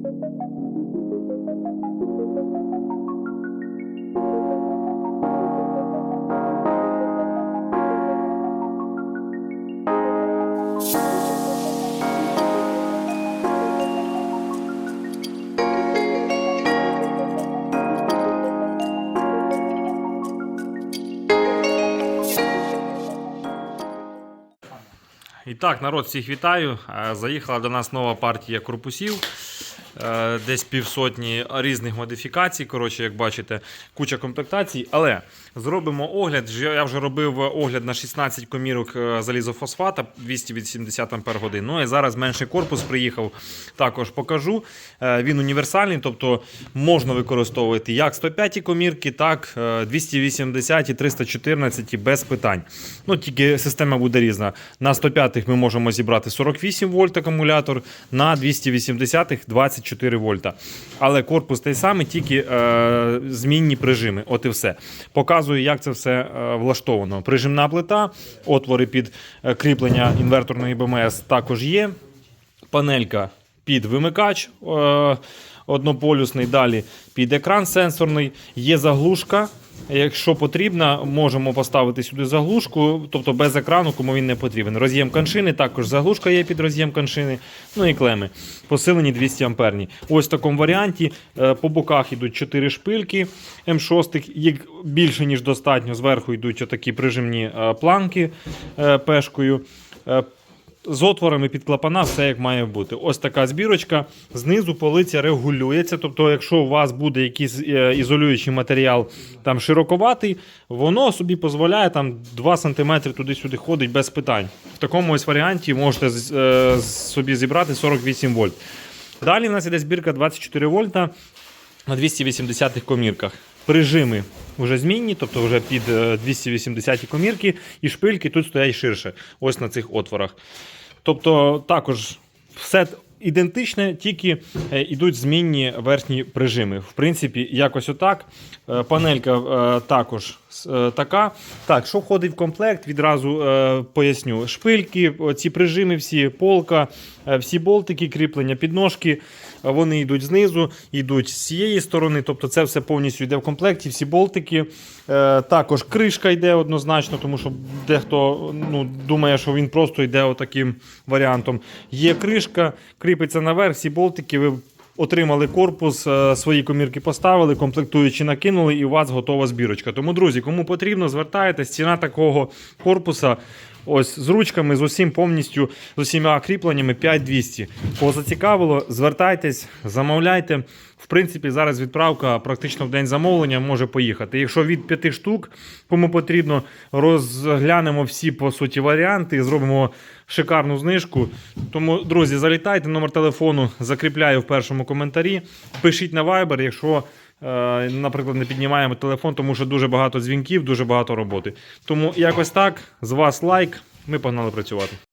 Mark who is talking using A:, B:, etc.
A: І так, народ, всіх вітаю. Е, Заїхала до нас нова партія корпусів. Е, Десь півсотні різних модифікацій. Коротше, як бачите, куча комплектацій. Але зробимо огляд. Я вже робив огляд на 16 комірок е, залізофосфата 280 Ампер годин. Ну і зараз менший корпус приїхав. Також покажу. Е, Він універсальний, тобто можна використовувати як 105 комірки, так е, 280 і 314 без питань. Ну, тільки система буде різна. На 105 ми можемо зібрати 48 вольт акумулятор, на 280 24 вольта. Але корпус той самий, тільки е, змінні прижими. От і все. Показую, як це все е, влаштовано. Прижимна плита, отвори під е, кріплення інверторної БМС також є. Панелька під вимикач е, однополюсний, далі під екран сенсорний, є заглушка. Якщо потрібно, можемо поставити сюди заглушку, тобто без екрану, кому він не потрібен. Роз'єм коншини, також заглушка є під роз'єм коншини, ну і клеми. Посилені 200 амперні. Ось в такому варіанті. Е, По боках йдуть 4 шпильки М6, їх більше, ніж достатньо. Зверху йдуть отакі прижимні е, планки е, пешкою. З отворами під клапана все як має бути. Ось така збірочка. Знизу полиця регулюється. Тобто, якщо у вас буде якийсь е, ізолюючий матеріал там широковатий, воно собі дозволяє там 2 см туди-сюди ходить без питань. В такому ось варіанті можете е, собі зібрати 48 вольт. Далі в нас іде збірка 24 вольта на 280 комірках. Прижими вже змінні, тобто вже під е, 280 комірки, і шпильки тут стоять ширше, ось на цих отворах. Тобто також все ідентичне, тільки е, йдуть змінні верхні прижими. В принципі, якось отак. Е, Панелька е, також е, така. Так, що входить в комплект, відразу е, поясню. Шпильки, ці прижими, всі полка, е, всі болтики, кріплення, підножки. е, Вони йдуть знизу, йдуть з цієї сторони, тобто це все повністю йде в комплекті, всі болтики. Е, також кришка йде однозначно, тому що дехто ну, думає, що він просто йде отаким варіантом. Є кришка, кріпиться наверх, всі болтики. Ви Отримали корпус, е, свої комірки поставили, комплектуючі накинули, і у вас готова збірочка. Тому, друзі, кому потрібно, звертайтесь. Ціна такого корпуса ось з ручками, з усім повністю, з усіма кріпленнями 5200. Кого зацікавило, звертайтесь, замовляйте. В принципі, зараз відправка практично в день замовлення може поїхати. Якщо від 5 штук, кому потрібно, розглянемо всі по суті варіанти і зробимо шикарну знижку. Тому, друзі, залітайте, номер телефону закріпляю в першому коментарі. Пишіть на Viber, якщо, наприклад, не піднімаємо телефон, тому що дуже багато дзвінків, дуже багато роботи. Тому якось так, з вас лайк, ми погнали працювати.